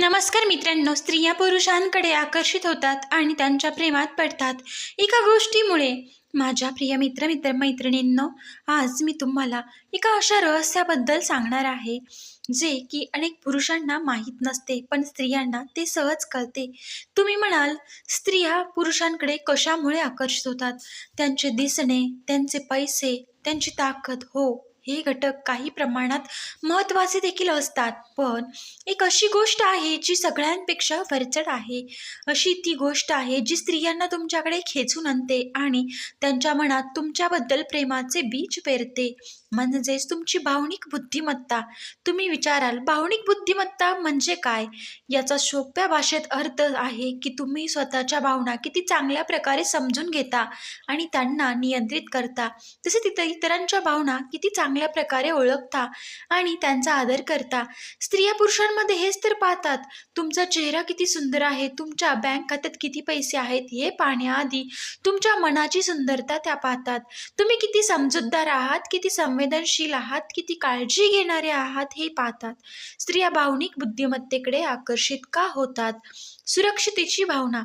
नमस्कार मित्रांनो स्त्रिया पुरुषांकडे आकर्षित होतात आणि त्यांच्या प्रेमात पडतात. एका गोष्टीमुळे माझ्या प्रिय मित्र मित्र मैत्रिणींनो आज मी तुम्हाला एका अशा रहस्याबद्दल सांगणार आहे जे की अनेक पुरुषांना माहीत नसते पण स्त्रियांना ते सहज कळते. तुम्ही म्हणाल स्त्रिया पुरुषांकडे कशामुळे आकर्षित होतात? त्यांचे दिसणे त्यांचे पैसे त्यांची ताकद हो. हे घटक काही प्रमाणात महत्त्वाचे देखील असतात. पण एक अशी गोष्ट आहे जी सगळ्यांपेक्षा वरचढ आहे. अशी ती गोष्ट आहे जी स्त्रियांना तुमच्याकडे खेचून आणते आणि त्यांच्या मनात तुमच्याबद्दल प्रेमाचे बीज पेरते. म्हणजेच तुमची भावनिक बुद्धिमत्ता. तुम्ही विचाराल भावनिक बुद्धिमत्ता म्हणजे काय? याचा सोप्या भाषेत अर्थ आहे की तुम्ही स्वतःच्या भावना किती चांगल्या प्रकारे समजून घेता आणि त्यांना नियंत्रित करता. तसे तिथं इतरांच्या भावना किती चांगल्या प्रकारे ओळखता आणि त्यांचा आदर करता. स्त्रिया पुरुषांमध्ये हेच तर पाहतात तुमचा चेहरा किती सुंदर आहे तुमच्या बँक खात्यात किती पैसे आहेत हे पाहण्याआधी तुमच्या मनाची सुंदरता त्या पाहतात. तुम्ही किती समजूतदार आहात किती संवेदनशील आहात किती काळजी घेणारे आहात हे पाहतात. स्त्रिया भावनिक बुद्धिमत्तेकडे आकर्षित का होतात? सुरक्षितेची भावना.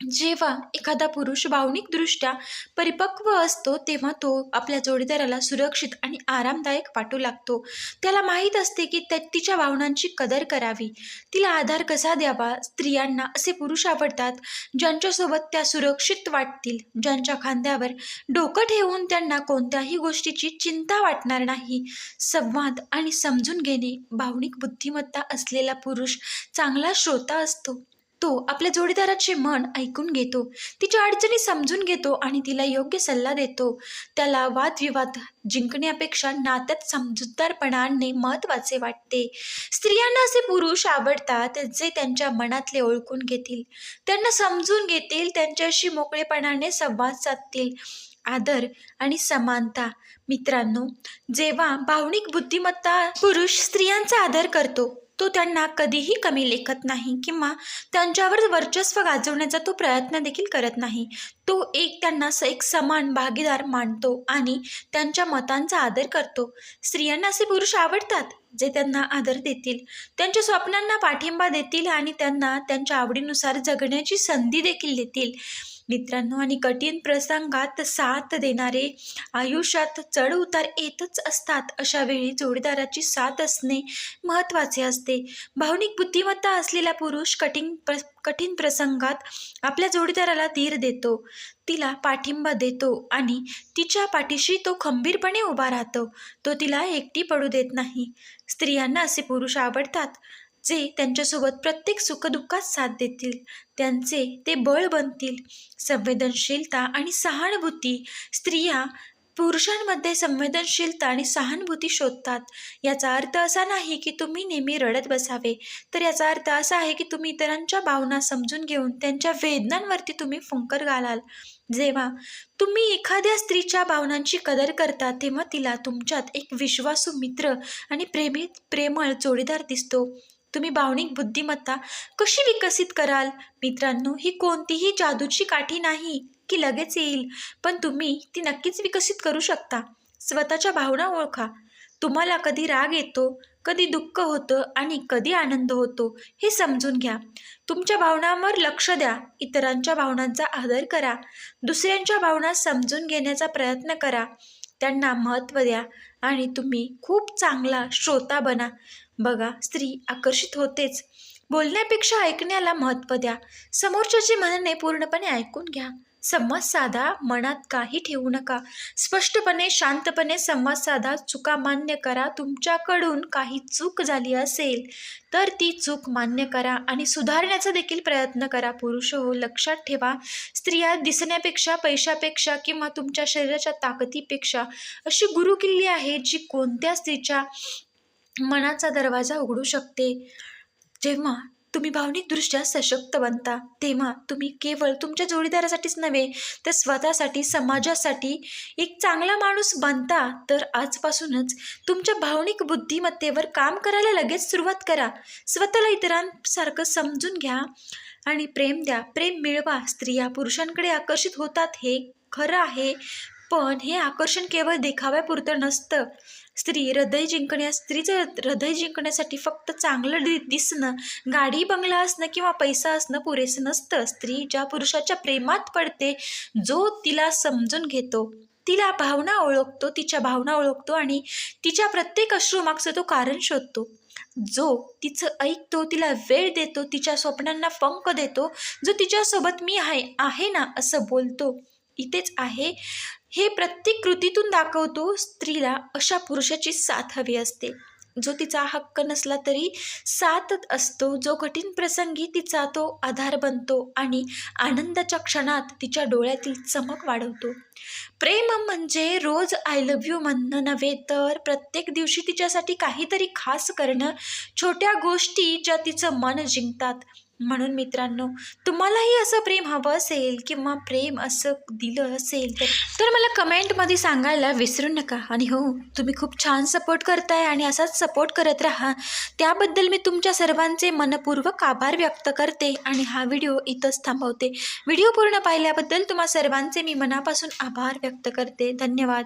जेव्हा एखादा पुरुष भावनिकदृष्ट्या परिपक्व असतो तेव्हा तो आपल्या जोडीदाराला सुरक्षित आणि आरामदायक वाटू लागतो. त्याला माहीत असते की त्या तिच्या भावनांची कदर करावी. तिला आधार कसा द्यावा? स्त्रियांना असे पुरुष आवडतात ज्यांच्यासोबत त्या सुरक्षित वाटतील ज्यांच्या खांद्यावर डोकं ठेवून त्यांना कोणत्याही गोष्टीची चिंता वाटणार नाही. संवाद आणि समजून घेणे भावनिक बुद्धिमत्ता असलेला पुरुष चांगला श्रोता असतो. तो आपल्या जोडीदाराचे मन ऐकून घेतो. तिच्या अडचणी समजून घेतो आणि तिला योग्य सल्ला देतो. त्याला वादविवाद जिंकण्यापेक्षा नात्यात समजूतदारपणा आणणे महत्त्वाचे वाटते. स्त्रियांना असे पुरुष आवडतात जे त्यांच्या मनातले ओळखून घेतील. त्यांना समजून घेतील त्यांच्याशी मोकळेपणाने संवाद साधतील. आदर आणि समानता. मित्रांनो जेव्हा भावनिक बुद्धिमत्ता पुरुष स्त्रियांचा आदर करतो तो त्यांना कधीही कमी लेखत नाही किंवा त्यांच्यावर वर्चस्व गाजवण्याचा तो प्रयत्न देखील करत नाही. तो एक त्यांना स एक समान भागीदार मानतो आणि त्यांच्या मतांचा आदर करतो. स्त्रियांना असे पुरुष आवडतात जे त्यांना आदर देतील. त्यांच्या स्वप्नांना पाठिंबा देतील आणि त्यांना त्यांच्या आवडीनुसार जगण्याची संधी देखील देतील. मित्रांनो आणि कठीण प्रसंगात साथ देणारे आयुष्यात चढ उतार येतच असतात. अशा वेळी जोडीदाराची साथ असणे महत्त्वाचे असते. भावनिक बुद्धिमत्ता असलेला पुरुष कठीण प्र कठीण प्रसंगात आपल्या जोडीदाराला धीर देतो. तिला पाठिंबा देतो आणि तिच्या पाठीशी तो खंबीरपणे उभा राहतो. तो तिला एकटी पडू देत नाही. स्त्रियांना असे पुरुष आवडतात. जे त्यांच्यासोबत प्रत्येक सुखदुःखात साथ देतील त्यांचे ते बळ बनतील. संवेदनशीलता आणि सहानुभूती स्त्रिया पुरुषांमध्ये संवेदनशीलता आणि सहानुभूती शोधतात. याचा अर्थ असा नाही की तुम्ही नेहमी रडत बसावे तर याचा अर्थ असा आहे की तुम्ही इतरांच्या भावना समजून घेऊन त्यांच्या वेदनांवरती तुम्ही फुंकर घालाल. जेव्हा तुम्ही एखाद्या स्त्रीच्या भावनांची कदर करता तेव्हा तिला तुमच्यात एक विश्वासू मित्र आणि प्रेमी प्रेमळ जोडीदार दिसतो. तुम्ही भावनिक बुद्धिमत्ता कशी विकसित कराल? मित्रांनो ही कोणतीही जादूची काठी नाही की लगेच येईल पण तुम्ही ती नक्कीच विकसित करू शकता. स्वतःच्या भावना ओळखा. तुम्हाला कधी राग येतो कधी दुःख होतं आणि कधी आनंद होतो हे समजून घ्या. तुमच्या भावनांवर लक्ष द्या. इतरांच्या भावनांचा आदर करा. दुसऱ्यांच्या भावना समजून घेण्याचा प्रयत्न करा. त्यांना महत्त्व द्या आणि तुम्ही खूप चांगला श्रोता बना. बघा स्त्री आकर्षित होतेच. बोलण्यापेक्षा ऐकण्याला महत्त्व द्या. समोरच्याचे म्हणणे पूर्णपणे ऐकून घ्या. संवाद साधा मनात काही ठेवू नका. स्पष्टपणे शांतपणे संवाद साधा. चुका मान्य करा. तुमच्याकडून काही चूक झाली असेल तर ती चूक मान्य करा आणि सुधारण्याचा देखील प्रयत्न करा. पुरुष हो लक्षात ठेवा. स्त्रिया दिसण्यापेक्षा पैशापेक्षा किंवा तुमच्या शरीराच्या ताकदीपेक्षा अशी गुरुकिल्ली आहे जी कोणत्या स्त्रीच्या मनाचा दरवाजा उघडू शकते. जेव्हा तुम्ही भावनिकदृष्ट्या सशक्त बनता तेव्हा तुम्ही केवळ तुमच्या जोडीदारासाठीच नव्हे तर स्वतःसाठी समाजासाठी एक चांगला माणूस बनता तर आजपासूनच तुमच्या भावनिक बुद्धिमत्तेवर काम करायला लगेच सुरुवात करा. स्वतःला इतरांसारखं समजून घ्या आणि प्रेम द्या. प्रेम मिळवा. स्त्रिया पुरुषांकडे आकर्षित होतात हे खरं आहे. पण हे आकर्षण केवळ देखाव्यापुरतं नसतं. स्त्री हृदय जिंकण्या स्त्रीचं हृदय जिंकण्यासाठी फक्त चांगलं दि दिसणं गाडी बंगला असणं किंवा पैसा असणं पुरेसं नसतं. स्त्री ज्या पुरुषाच्या प्रेमात पडते जो तिला समजून घेतो. तिला भावना ओळखतो तिच्या भावना ओळखतो आणि तिच्या प्रत्येक अश्रूमागचं तो कारण शोधतो. जो तिचं ऐकतो तिला वेळ देतो तिच्या स्वप्नांना पंख देतो जो तिच्यासोबत मी आहे आहे ना असं बोलतो. इथेच आहे हे प्रत्येक कृतीतून दाखवतो स्त्रीला अशा पुरुषाची साथ हवी असते. जो तिचा हक्क नसला तरी साथच असतो. जो कठीण प्रसंगी तिचा तो आधार बनतो आणि आनंदाच्या क्षणात तिच्या डोळ्यातील चमक वाढवतो. प्रेम म्हणजे रोज आय लव्ह यू म्हणणं नव्हे तर प्रत्येक दिवशी तिच्यासाठी काहीतरी खास करणं. छोट्या गोष्टी ज्या तिचं मन जिंकतात. म्हणून मित्रांनो तुम्हालाही असं प्रेम हवं असेल किंवा प्रेम असं दिलं असेल तर मला कमेंटमध्ये सांगायला विसरू नका. आणि हो तुम्ही खूप छान सपोर्ट करताय आणि असाच सपोर्ट करत राहा. त्याबद्दल मी तुमच्या सर्वांचे मनपूर्वक आभार व्यक्त करते आणि हा व्हिडिओ इथंच थांबवते. व्हिडिओ पूर्ण पाहिल्याबद्दल तुम्हा सर्वांचे मी मनापासून आभार व्यक्त करते. धन्यवाद.